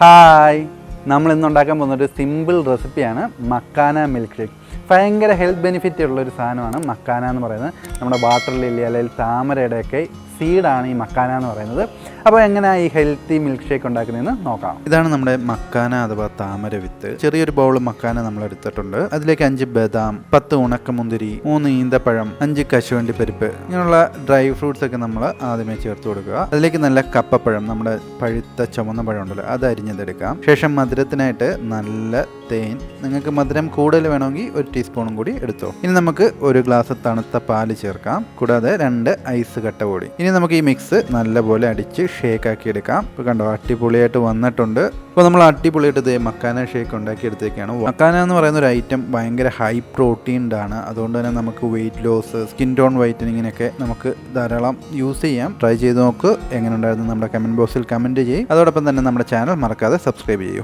Hi. നമ്മൾ ഇന്ന് ഉണ്ടാക്കാൻ പോകുന്ന ഒരു സിമ്പിൾ റെസിപ്പിയാണ് മക്കാന മിൽക്ക് ഷേക്ക് ഭയങ്കര ഹെൽത്ത് ബെനിഫിറ്റ് ഉള്ള ഒരു സാധനമാണ് മക്കാന എന്ന് പറയുന്നത്. നമ്മുടെ വാട്ടർ ലില്ലി അല്ലെങ്കിൽ താമരയുടെയൊക്കെ സീഡാണ് ഈ മക്കാന എന്ന് പറയുന്നത്. അപ്പോൾ എങ്ങനെയാണ് ഈ ഹെൽത്തി മിൽക്ക് ഷേക്ക് ഉണ്ടാക്കുന്നതെന്ന് നോക്കാം. ഇതാണ് നമ്മുടെ മക്കാന അഥവാ താമര വിത്ത്. ചെറിയൊരു ബൗൾ മക്കാന നമ്മൾ എടുത്തിട്ടുണ്ട്. അതിലേക്ക് അഞ്ച് ബദാം പത്ത് ഉണക്കമുന്തിരി മൂന്ന് ഈന്തപ്പഴം അഞ്ച് കശുവണ്ടി പരിപ്പ് ഇങ്ങനെയുള്ള ഡ്രൈ ഫ്രൂട്ട്സ് ഒക്കെ നമ്മൾ ആദ്യമേ ചേർത്ത് കൊടുക്കുക. അതിലേക്ക് നല്ല കപ്പപ്പഴം നമ്മുടെ പഴുത്ത ചുമന്ന പഴം ഉണ്ടല്ലോ അത് അരിഞ്ഞതെടുക്കാം. ശേഷം മധുരത്തിനായിട്ട് നല്ല തേൻ. നിങ്ങൾക്ക് മധുരം കൂടുതൽ വേണമെങ്കിൽ ഒരു ടീസ്പൂണും കൂടി എടുത്തോ. ഇനി നമുക്ക് ഒരു ഗ്ലാസ് തണുത്ത പാൽ ചേർക്കാം. കൂടാതെ രണ്ട് ഐസ് കട്ട കൂടി ഇനി നമുക്ക് ഈ മിക്സ് നല്ലപോലെ അടിച്ച് ഷേക്ക് ആക്കി എടുക്കാം. ഇപ്പോൾ കണ്ടോ അടിപൊളിയായിട്ട് വന്നിട്ടുണ്ട്. ഇപ്പോൾ നമ്മൾ അടിപൊളിയായിട്ട് ഇത് മക്കാന ഷേക്ക് ഉണ്ടാക്കി എടുത്തേക്കാണ്. മക്കാന എന്ന് പറയുന്ന ഒരു ഐറ്റം ഭയങ്കര ഹൈ പ്രോട്ടീൻഡ് ആണ്. അതുകൊണ്ട് തന്നെ നമുക്ക് വെയിറ്റ് ലോസ് സ്കിൻ ടോൺ വൈറ്റനിങ്ങിനൊക്കെ നമുക്ക് ധാരാളം യൂസ് ചെയ്യാം. ട്രൈ ചെയ്ത് നോക്ക്. എങ്ങനെ ഉണ്ടായിരുന്നു നമ്മുടെ കമന്റ് ബോക്സിൽ കമന്റ് ചെയ്യും. അതോടൊപ്പം തന്നെ നമ്മുടെ ചാനൽ മറക്കാതെ സബ്സ്ക്രൈബ് ചെയ്യൂ.